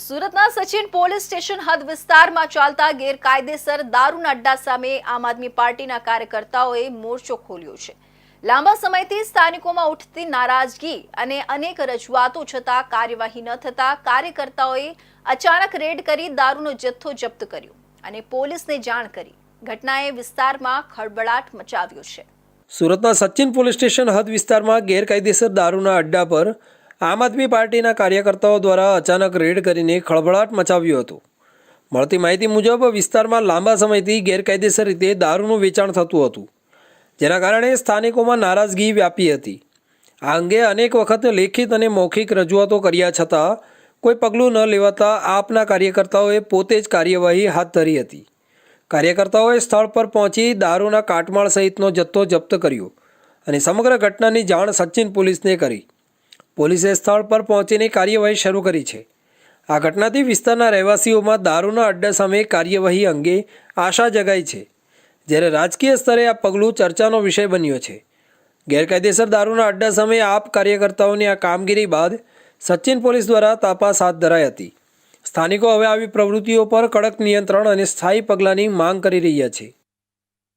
સુરતના Sachin police station હદ વિસ્તારમાં ચાલતા ગેરકાયદેસર દારૂના અડ્ડા સામે આમ આદમી પાર્ટીના કાર્યકર્તાઓએ મોરચો ખોલ્યો છે. લાંબા સમયથી સ્થાનિકોમાં ઉઠતી નારાજગી અને અનેક રજૂઆતો છતાં કાર્યવાહી ન થતા કાર્યકર્તાઓએ અચાનક રેડ કરી દારૂનો જથ્થો જપ્ત કર્યો અને પોલીસને જાણ કરી. ઘટનાએ વિસ્તારમાં ખળબળાટ મચાવ્યો છે. સુરતના સચિન પોલીસ સ્ટેશન હદ વિસ્તારમાં ગેરકાયદેસર દારૂના અડ્ડા પર આમ આદમી પાર્ટીના કાર્યકર્તાઓ દ્વારા અચાનક રેડ કરીને ખળભળાટ મચાવ્યો હતો. મળતી માહિતી મુજબ, વિસ્તારમાં લાંબા સમયથી ગેરકાયદેસર રીતે દારૂનું વેચાણ થતું હતું, જેના કારણે સ્થાનિકોમાં નારાજગી વ્યાપી હતી. આ અંગે અનેક વખત લેખિત અને મૌખિક રજૂઆતો કર્યા છતાં, કોઈ પગલું ન લેવાતા આપના કાર્યકર્તાઓએ પોતે જ કાર્યવાહી હાથ ધરી હતી. કાર્યકર્તાઓએ સ્થળ પર પહોંચી દારૂના કાટમાળ સહિતનો જથ્થો જપ્ત કર્યો અને સમગ્ર ઘટનાની જાણ સચિન પોલીસને કરી. પોલીસે સ્થળ પર પહોંચીને કાર્યવાહી શરૂ કરી છે. આ ઘટનાથી વિસ્તારના રહેવાસીઓમાં દારૂના અડ્ડા સામે કાર્યવાહી અંગે આશા જગાઈ છે. જ્યારે રાજકીય સ્તરે આ પગલું ચર્ચાનો વિષય બન્યો છે. ગેરકાયદેસર દારૂના અડ્ડા સામે આપ કાર્યકર્તાઓની આ કામગીરી બાદ સચિન પોલીસ દ્વારા તપાસ હાથ ધરાઈ હતી. સ્થાનિકો હવે આવી પ્રવૃત્તિઓ પર કડક નિયંત્રણ અને સ્થાયી પગલાંની માંગ કરી રહ્યા છે.